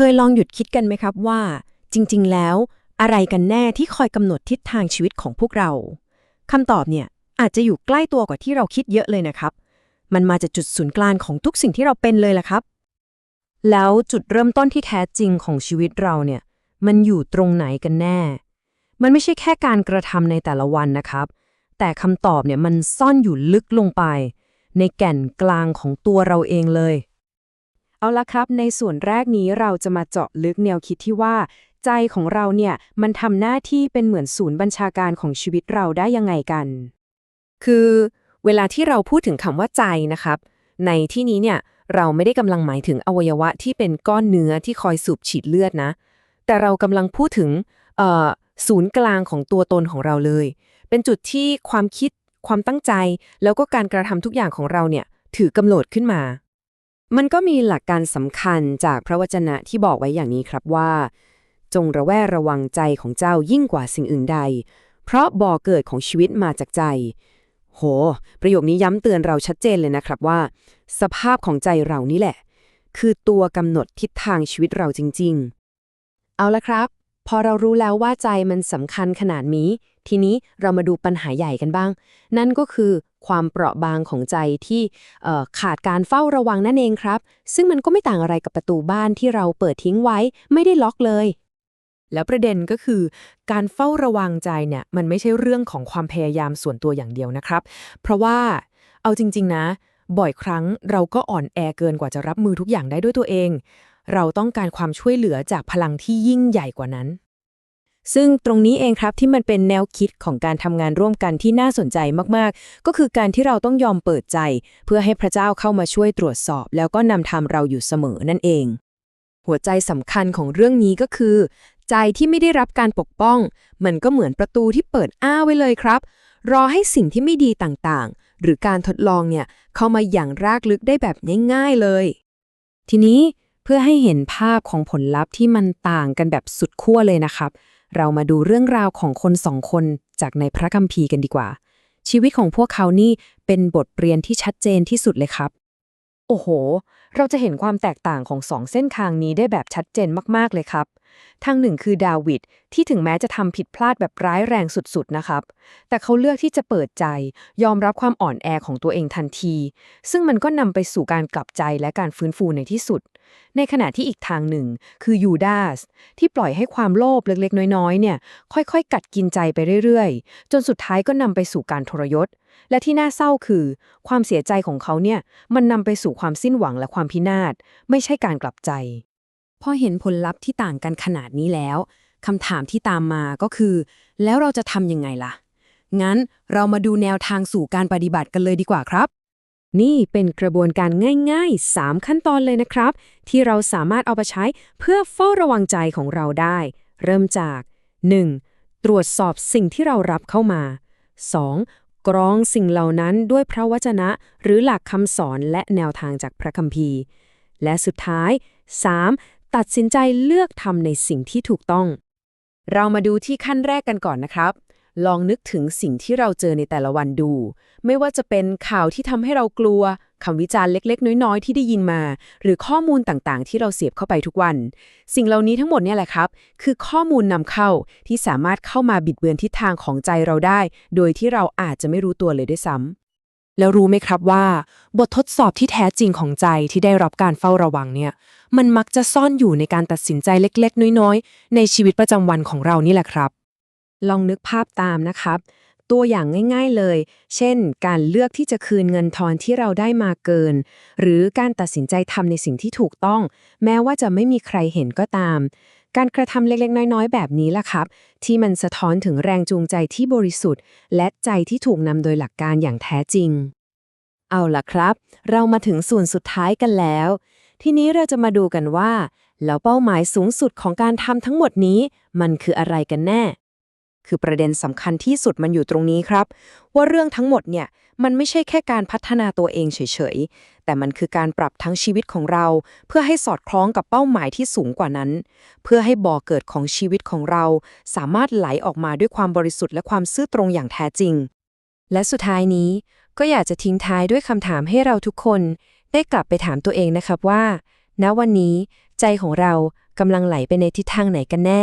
เคยลองหยุดคิดกันไหมครับว่า จริง ๆ แล้ว อะไรกันแน่ที่คอยกำหนดทิศทางชีวิตของพวกเราคำตอบเนี่ยอาจจะอยู่ใกล้ตัวกว่าที่เราคิดเยอะเลยนะครับ มันมาจากจุดศูนย์กลางของทุกสิ่งที่เราเป็นเลยล่ะครับ แล้วจุดเริ่มต้นที่แท้จริงของชีวิตเราเนี่ย มันอยู่ตรงไหนกันแน่ มันไม่ใช่แค่การกระทำในแต่ละวันนะครับ แต่คำตอบเนี่ยมันซ่อนอยู่ลึกลงไป ในแก่นกลางของตัวเราเองเลย เอาละครับ ในส่วนแรกนี้เราจะมาเจาะลึกแนวคิดที่ว่า ใจของเราเนี่ยมันทำหน้าที่เป็นเหมือนศูนย์บัญชาการของชีวิตเราได้ยังไงกัน คือเวลาที่เราพูดถึงคำว่าใจนะครับ ในที่นี้เนี่ยเราไม่ได้กำลังหมายถึงอวัยวะที่เป็นก้อนเนื้อที่คอยสูบฉีดเลือดนะ แต่เรากำลังพูดถึงศูนย์กลางของตัวตนของเราเลย เป็นจุดที่ความคิด ความตั้งใจ แล้วก็การกระทำทุกอย่างของเราเนี่ยถือกำหนดขึ้นมา มันก็มีหลักการสำคัญจากพระวจนะที่บอกไว้อย่างนี้ครับว่า จงระแวดระวังใจของเจ้ายิ่งกว่าสิ่งอื่นใด เพราะบ่อเกิดของชีวิตมาจากใจ โห ประโยคนี้ย้ำเตือนเราชัดเจนเลยนะครับว่า สภาพของใจเรานี่แหละ คือตัวกำหนดทิศทางชีวิตเราจริง ๆ เอาละครับ พอเรารู้แล้วว่าใจมันสำคัญขนาดนี้ ทีนี้เรามาดูปัญหาใหญ่กันบ้าง นั่นก็คือ ความเปราะบางของใจที่ขาดการเฝ้าระวังนั่นเองครับ ซึ่งมันก็ไม่ต่างอะไรกับประตูบ้านที่เราเปิดทิ้งไว้ไม่ได้ล็อกเลย แล้วประเด็นก็คือ การเฝ้าระวังใจเนี่ยมันไม่ใช่เรื่องของความพยายามส่วนตัวอย่างเดียวนะครับ เพราะว่าเอาจริง ๆ นะ บ่อยครั้งเราก็อ่อนแอเกินกว่าจะรับมือทุกอย่างได้ด้วยตัวเอง เราต้องการความช่วยเหลือจากพลังที่ยิ่งใหญ่กว่านั้น ซึ่งตรงนี้เองครับที่มันเป็นแนวคิดของการทำงานร่วมกันที่น่าสนใจมากๆ ก็คือการที่เราต้องยอมเปิดใจ เพื่อให้พระเจ้าเข้ามาช่วยตรวจสอบ แล้วก็นำทางเราอยู่เสมอนั่นเอง หัวใจสำคัญของเรื่องนี้ก็คือ ใจที่ไม่ได้รับการปกป้อง มันก็เหมือนประตูที่เปิดอ้าไว้เลยครับ รอให้สิ่งที่ไม่ดีต่างๆ หรือการทดลองเนี่ยเข้ามาอย่างรากลึกได้แบบง่ายๆเลย ทีนี้เพื่อให้เห็นภาพของผลลัพธ์ที่มันต่างกันแบบสุดขั้วเลยนะครับ เรามาดูเรื่องราวของคนสองคนจากในพระคัมภีร์กันดีกว่า ชีวิตของพวกเขานี่เป็นบทเรียนที่ชัดเจนที่สุดเลยครับ โอ้โห เราจะเห็นความแตกต่างของสองเส้นทางนี้ได้แบบชัดเจนมากๆเลยครับ ทางหนึ่งคือดาวิดที่ถึงแม้จะทำผิดพลาดแบบร้ายแรงสุดๆนะครับ แต่เขาเลือกที่จะเปิดใจ ยอมรับความอ่อนแอของตัวเองทันที ซึ่งมันก็นำไปสู่การกลับใจและการฟื้นฟูในที่สุด ในขณะที่อีกทางหนึ่ง คือยูดาสที่ปล่อยให้ความโลภเล็กๆ น้อยๆเนี่ยค่อยๆ กัดกินใจไปเรื่อยๆ จนสุดท้ายก็นำไปสู่การทรยศ และที่น่าเศร้าคือ ความเสียใจของเขาเนี่ยมันนำไปสู่ความสิ้นหวังและความพินาศไม่ใช่การกลับใจ พอเห็นผลลัพธ์ที่ต่างกันขนาดนี้แล้วคำถามที่ตามมาก็คือ แล้วเราจะทำยังไงล่ะ งั้นเรามาดูแนวทางสู่การปฏิบัติกันเลยดีกว่าครับ นี่เป็นกระบวนการง่ายๆ 3 ขั้นตอนเลยนะครับ ที่เราสามารถเอาไปใช้เพื่อเฝ้าระวังใจของเราได้ เริ่มจาก 1. ตรวจสอบสิ่งที่เรารับเข้ามา 2. กรองสิ่งเหล่านั้นด้วยพระวจนะ หรือหลักคำสอนและแนวทางจากพระคัมภีร์ และสุดท้าย 3. ตัดสินใจเลือกทำในสิ่งที่ถูกต้อง เรามาดูที่ขั้นแรกกันก่อนนะครับ ลองนึกถึงสิ่งที่เราเจอในแต่ละวันดู ไม่ว่าจะเป็นข่าวที่ทำให้เรากลัวคำวิจารณ์เล็ก ๆ น้อย ๆ ที่ได้ยินมา หรือข้อมูลต่างๆ ที่เราเสียบเข้าไปทุกวัน สิ่งเหล่านี้ทั้งหมดเนี่ยแหละครับ คือข้อมูลนำเข้าที่สามารถเข้ามาบิดเบือนทิศทางของใจเราได้ โดยที่เราอาจจะไม่รู้ตัวเลยด้วยซ้ำ แล้วรู้ไหมครับว่า บททดสอบที่แท้จริงของใจที่ได้รับการเฝ้าระวังเนี่ย มันมักจะซ่อนอยู่ในการตัดสินใจเล็กๆ น้อยๆ ในชีวิตประจำวันของเรานี่แหละครับ ลองนึกภาพตามนะครับ ตัวอย่างง่าย ๆเลย เช่น การเลือกที่จะคืนเงินทอนที่เราได้มาเกิน หรือการตัดสินใจทำในสิ่งที่ถูกต้อง แม้ว่าจะไม่มีใครเห็นก็ตาม การกระทำเล็กๆ น้อยๆ แบบนี้ล่ะครับ ที่มันสะท้อนถึงแรงจูงใจที่บริสุทธิ์ และใจที่ถูกนำโดยหลักการอย่างแท้จริง เอาล่ะครับ เรามาถึงส่วนสุดท้ายกันแล้ว ทีนี้เราจะมาดูกันว่า แล้วเป้าหมายสูงสุดของการทำทั้งหมดนี้ มันคืออะไรกันแน่ คือประเด็นสำคัญที่สุดมันอยู่ตรงนี้ครับ ว่าเรื่องทั้งหมดเนี่ยมันไม่ใช่แค่การพัฒนาตัวเองเฉยๆ แต่มันคือการปรับทั้งชีวิตของเรา เพื่อให้สอดคล้องกับเป้าหมายที่สูงกว่านั้น เพื่อให้บ่อเกิดของชีวิตของเรา สามารถไหลออกมาด้วยความบริสุทธิ์และความซื่อตรงอย่างแท้จริง และสุดท้ายนี้ก็อยากจะทิ้งท้ายด้วยคำถามให้เราทุกคน ได้กลับไปถามตัวเองนะครับว่า ณวันนี้ใจของเรากำลังไหลไปในทิศทางไหนกันแน่